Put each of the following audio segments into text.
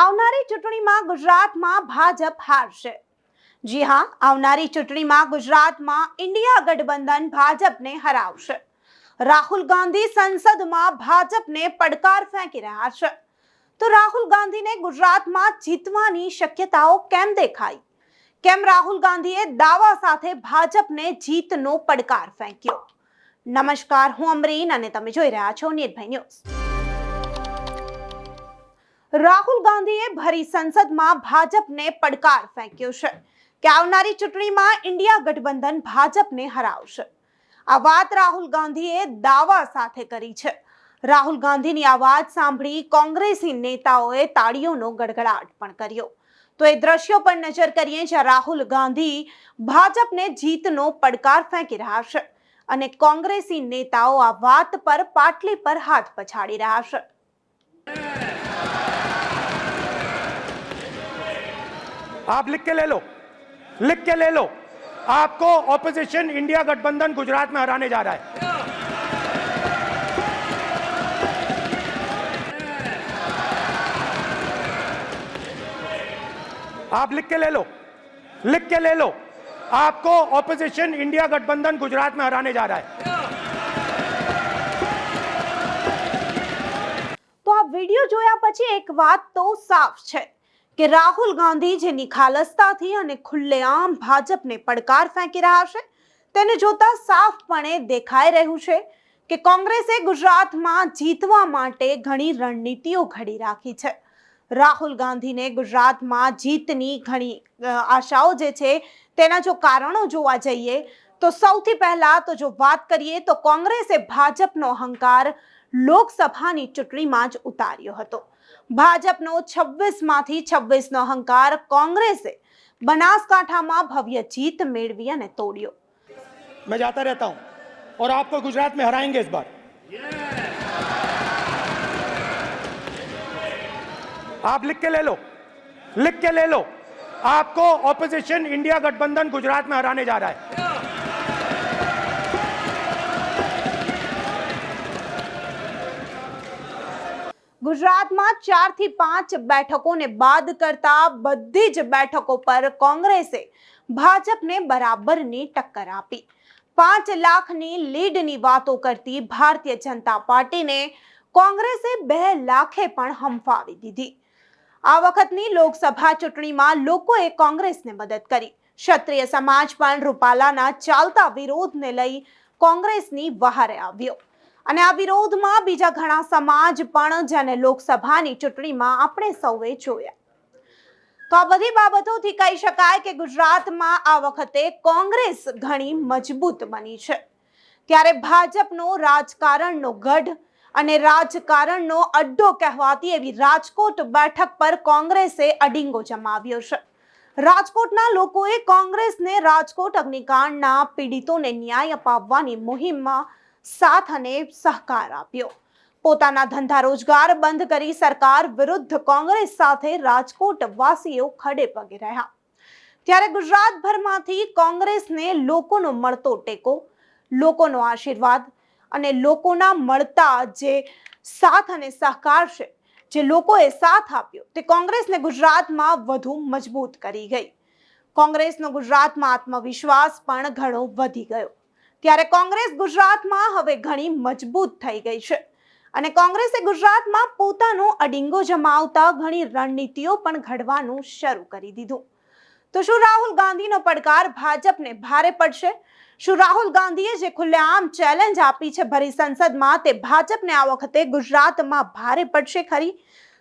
આવનારી ચૂંટણીમાં ગુજરાતમાં ભાજપ હારશે. જી હા, આવનારી ચૂંટણીમાં ગુજરાતમાં ઇન્ડિયા ગઠબંધન ભાજપને હરાવશે. રાહુલ ગાંધી સંસદમાં ભાજપને પડકાર ફેંકી રહ્યા છે. તો રાહુલ ગાંધીને ગુજરાતમાં જીતવાની શક્યતાઓ કેમ દેખાઈ? કેમ રાહુલ ગાંધીએ દાવા સાથે ભાજપને જીતનો પડકાર ફેંક્યો? નમસ્કાર, હું અમરીન અને તમે જોઈ રહ્યા છો નિર્ભય ન્યૂઝ. રાહુલ ગાંધીએ ભરી સંસદમાં ભાજપને પડકાર ફેંક્યો છે. કે આવનારી ચૂંટણીમાં ઇન્ડિયા ગઠબંધન ભાજપને હરાવશે. આ વાત રાહુલ ગાંધીએ દાવા સાથે કરી છે. રાહુલ ગાંધીની આ વાત સાંભળી કોંગ્રેસી નેતાઓએ તાળીઓનો ગડગડાટ પણ કર્યો. તો એ દ્રશ્યો પર નજર કરીએ જ્યાં રાહુલ ગાંધી ભાજપને જીતનો પડકાર ફેંકી રહ્યા છે અને કોંગ્રેસી નેતાઓ આ વાત પર પાટલી પર હાથ પછાડી રહ્યા છે. आप लिख के ले लो लिख के ले लो आपको ऑपोजिशन इंडिया गठबंधन गुजरात में हराने जा रहा है आप लिख के ले लो लिख के ले लो आपको ऑपोजिशन इंडिया गठबंधन गुजरात में हराने जा रहा है તો આ વિડીયો જોયા પછી એક વાત તો સાફ છે કે રાહુલ ગાંધી જે નિખાલસતાથી અને ખુલ્લેઆમ ભાજપને પડકાર ફેંકી રહ્યા છે, તેને જોતા સાફપણે દેખાઈ રહ્યું છે કે કોંગ્રેસે ગુજરાતમાં જીતવા માટે ઘણી રણનીતિઓ ઘડી રાખી છે. રાહુલ ગાંધીને ગુજરાતમાં જીતની ઘણી આશાઓ જે છે, તેના જો કારણો જોવા જઈએ, તો સૌથી પહેલા તો જો વાત કરીએ તો કોંગ્રેસે ભાજપનો અહંકાર લોકસભાની ચૂંટણીમાં જ ઉતાર્યો હતો ભાજપનો છવ્વીસ માંથી છવ્વીસ નો અહંકાર કોંગ્રેસે બનાસકાંઠામાં ભવ્ય જીત મેળવી અને તોડ્યો मैं जाता रहता हूं और आपको गुजरात में हराएंगे इस बार आप लिख के ले लो लिख के ले लो आपको ऑपोजिशन इंडिया गठबंधन गुजरात में हराने जा रहा है ગુજરાતમાં ચારથી પાંચ બેઠકોને બાદ કરતા બધી જ બેઠકો પર કોંગ્રેસે ભાજપને બરાબરની ટક્કર આપી. પાંચ લાખની લીડની વાતો કરતી ભારતીય જનતા પાર્ટીને કોંગ્રેસે બે લાખે પણ હંફાવી દીધી. આ વખતની લોકસભા ચૂંટણીમાં લોકોએ કોંગ્રેસને મદદ કરી. ક્ષત્રિય સમાજ પણ રૂપાલાના ચાલતા વિરોધને લઈ કોંગ્રેસની વહારે આવ્યો. અને આ વિરોધમાં બીજા ઘણા સમાજ પણ જેને લોકસભાની ચૂંટણીમાં આપણે સૌએ જોયા. તો આ બધી બાબતોથી કહી શકાય કે ગુજરાતમાં આ વખતે કોંગ્રેસ ઘણી મજબૂત બની છે. ત્યારે ભાજપનો રાજકારણનો ગઢ અને રાજકારણનો અડ્ડો કહેવાતી એવી રાજકોટ બેઠક પર કોંગ્રેસે અડિંગો જમાવ્યો છે. રાજકોટના લોકોએ કોંગ્રેસને રાજકોટ અગ્નિકાંડના પીડિતોને ન્યાય અપાવવાની મુહિમમાં સાથ અને સહકાર આપ્યો. પોતાના ધંધા રોજગાર બંધ કરી સરકાર વિરુદ્ધ કોંગ્રેસ સાથે રાજકોટ વાસીઓ ખડે પગે રહ્યા. ત્યારે ગુજરાતભરમાંથી કોંગ્રેસને લોકોનો મળતો ટેકો, લોકોનો આશીર્વાદ અને લોકોના મળતા જે સાથ અને સહકાર છે, જે લોકોએ સાથ આપ્યો, તે કોંગ્રેસને ગુજરાતમાં વધુ મજબૂત કરી ગઈ. કોંગ્રેસનો ગુજરાતમાં આત્મવિશ્વાસ પણ ઘણો વધી ગયો. ત્યારે કોંગ્રેસ ગુજરાતમાં હવે ઘણી મજબૂત થઈ ગઈ છે. અને કોંગ્રેસે ગુજરાતમાં પોતાનો અડિંગો જમાવતા ઘણી રણનીતિઓ પણ ઘડવાનું શરૂ કરી દીધું. તો શું રાહુલ ગાંધીનો પડકાર ભાજપને ભારે પડશે? શું રાહુલ ગાંધીએ જે ખુલ્લેઆમ ચેલેન્જ આપી છે ભરી સંસદમાં તે ભાજપને આ વખતે ગુજરાતમાં ભારે પડશે ખરી?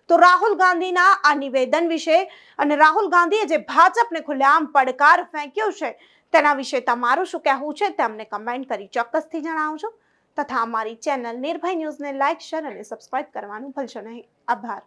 તો રાહુલ ગાંધીના આ નિવેદન વિશે અને રાહુલ ગાંધીએ જે ભાજપને ખુલ્લેઆમ પડકાર ફેંક્યો છે તેના વિશે તમારું શું કહેવું છે તે અમને કમેન્ટ કરી ચોક્કસથી જણાવજો. તથા અમારી ચેનલ નિર્ભય ન્યૂઝને લાઇક શેર અને સબસ્ક્રાઇબ કરવાનું ભૂલશો નહીં. આભાર.